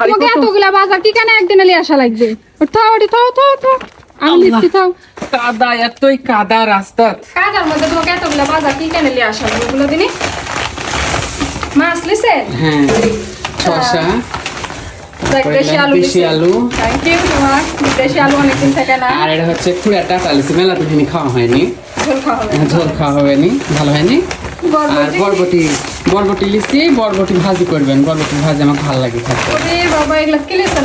তোমাকে এতগুলা বাজার কি কেন একদিনে নিয়ে আসা লাগবে। থাও ওটি থাও থাও থাও। আমি দিচ্ছি থাও। কাদা এতই কাদা রাস্তা। কাজার মধ্যে তোমাকে এতগুলা বাজার কি কেন নিয়ে আসা লাগবে ওগুলো মাছ লিছে হ্যাঁ। শশা দেশি আলু দেশি আলু। থ্যাংক ইউ তোমার দেশি আলু অনেকদিন থেকে না। আর এটা হচ্ছে খুঁড়াটা টালিছি মেলা তো খাওয়া হয়নি। ঝোল খাওয়া হবে হ্যাঁ, ঝোল খাওয়া হয়নি ভালো হয়নি। আর বরবটি বরবটি লিচি বরবটি ভাজি করবেন। বরবটি ভাজি আমার ভালো লাগে খেতে। ওরে বাবা এগুলা কি লিছে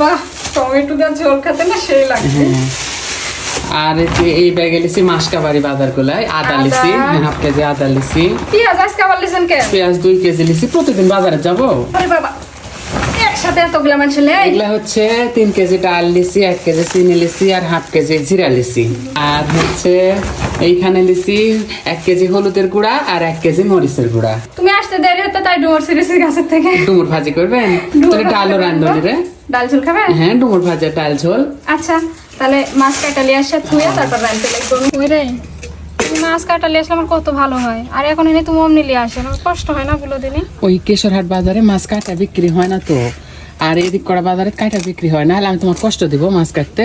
বাহ টমেটো দিয়ে ঝোল খেতে না সেই লাগে হ্যাঁ। আর এই ব্যাগে লিচি মাসকাবাড়ি বাজার গুলাই আদা। লিছি লিচি হাফ কেজি আদা লিচি। পেঁয়াজ আজকে আবার লিছেন কে? পেঁয়াজ দুই কেজি লিচি প্রতিদিন বাজারে যাব। আরে বাবা একসাথে এতগুলা মানুষ লে এগুলা হচ্ছে তিন কেজি ডাল লিচি এক কেজি চিনি লিচি আর হাফ কেজি জিরা লিচি। আর হচ্ছে এইখানে লিচি এক কেজি হলুদের গুঁড়া আর এক কেজি মরিচের গুঁড়া। তুমি আসতে দেরি হতো তাই ডুমুর সিরিজের গাছের থেকে। ডুমুর ভাজি করবেন? ভাজি ডালও। রান্ধনি রে। ডাল ঝোল খাবে? হ্যাঁ ডুমুর ভাজা ডাল ঝোল। আচ্ছা তাহলে মাছ কাটা কাটালি আসে থুয়ে তারপর রাঁধতে লাগবে। ওই রে তুমি মাছ কাটালি আসলে আমার কত ভালো হয়। আর এখন এনে তুমি অমনি লিয়ে আসে আমার কষ্ট হয় না বলো দিনে। ওই কেশরহাট বাজারে মাছ কাটা বিক্রি হয় না তো। আর এদিক করা বাজারে কাটা বিক্রি হয় না হলে আমি তোমার কষ্ট দিব মাছ কাটতে।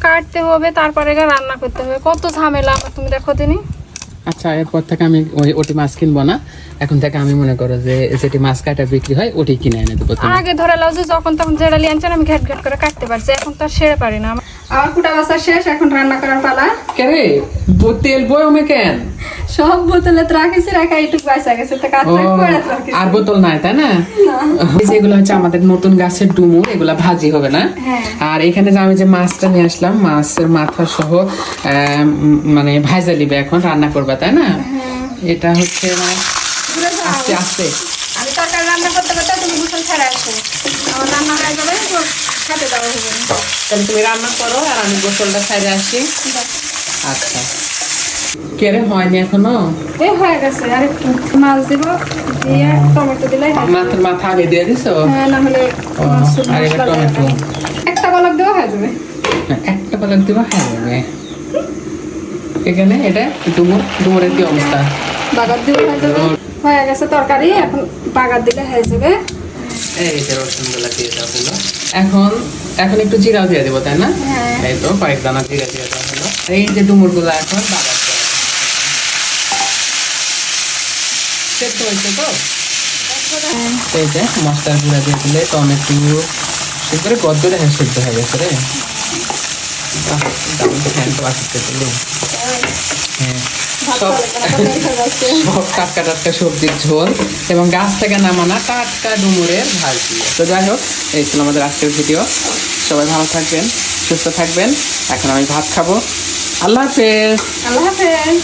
কাটতে হবে তারপরে রান্না করতে হবে। কত ঝামেলা তুমি দেখো দিনই আচ্ছা এরপর থেকে আমি ওই ওটি মাছ কিনবো না। এখন থেকে আমি মনে করো যে যেটি মাছ কাটা বিক্রি হয় ওটি কিনে এনে দেবো আগে ধরে লাও যে যখন তখন যেটা লিয়ে আনছেন আমি ঘেট ঘেট করে কাটতে পারছি এখন তো আর সেরে পারি না। আমার কুটা বাসা শেষ এখন রান্না করার পালা। কে রে? ব- তেল বয়মে কেন? সব বোতলে রাখিছি রাখা গেছে। তো করে রাখিছি। আর বোতল নাই তাই না? এই যে এগুলো হচ্ছে আমাদের নতুন গাছের ডুমুর এগুলা ভাজি হবে না? হ্যাঁ। আর এখানে যে আমি যে মাছটা নিয়ে আসলাম মাছের মাথা সহ মানে ভাজা নিবে এখন রান্না করবা তাই না? এটা হচ্ছে মানে আস্তে আস্তে। আমি তরকারি রান্না করতে করতে তুমি গোসল ছেড়ে আসো। আমার রান্না হয়ে যাবে খেতে দেওয়া হবে। তাহলে তুমি রান্না করো আর আমি গোসলটা সাইডে আসি। আচ্ছা। কে রে হয়নি এখনও? এ হয়ে গেছে আর একটু মাছ দিব দিয়ে টমেটো দিলে হয়। মাথার মাথা আগে দিয়ে দিছো? হ্যাঁ না হলে ও, মাছ আর এবার মশলা দেওয়া টমেটো। যাবে না। একটা কলক দেওয়া হয়ে যাবে। হ্যাঁ, একটা পালক দিবা হ্যাঁ যাবে। এখানে এটা ডুমুর ডুমুরের কি অবস্থা? বাগার দিব হয়ে যাবে। হয়ে গেছে তরকারি এখন বাগার দিলে হয়ে যাবে। এই যে রসুনগুলা দিয়ে এখন এখন একটু জিরাও দিয়ে দেবো তাই না? হ্যাঁ। এই তো কয়েক দানা জিরা দিয়ে দেওয়া হলো। এই যে ডুমুরগুলা এখন বাগার দেওয়া হবে। সেদ্ধ হয়েছে তো? এই যে মশলার গুঁড়া দিয়ে দিলে টমেটো সে করে গদ্দরে হ্যাঁ সেদ্ধ হয়ে গেছে রে। হ্যাঁ? হয়ে। টাটকা টাটকা সবজির ঝোল এবং গাছ থেকে নামানা টাটকা ডুমুরের ভাজি। তো যাই হোক এই ছিল আমাদের আজকের ভিডিও। সবাই ভালো থাকবেন সুস্থ থাকবেন। এখন আমি ভাত খাব। আল্লাহ হাফেজ। আল্লাহ হাফেজ।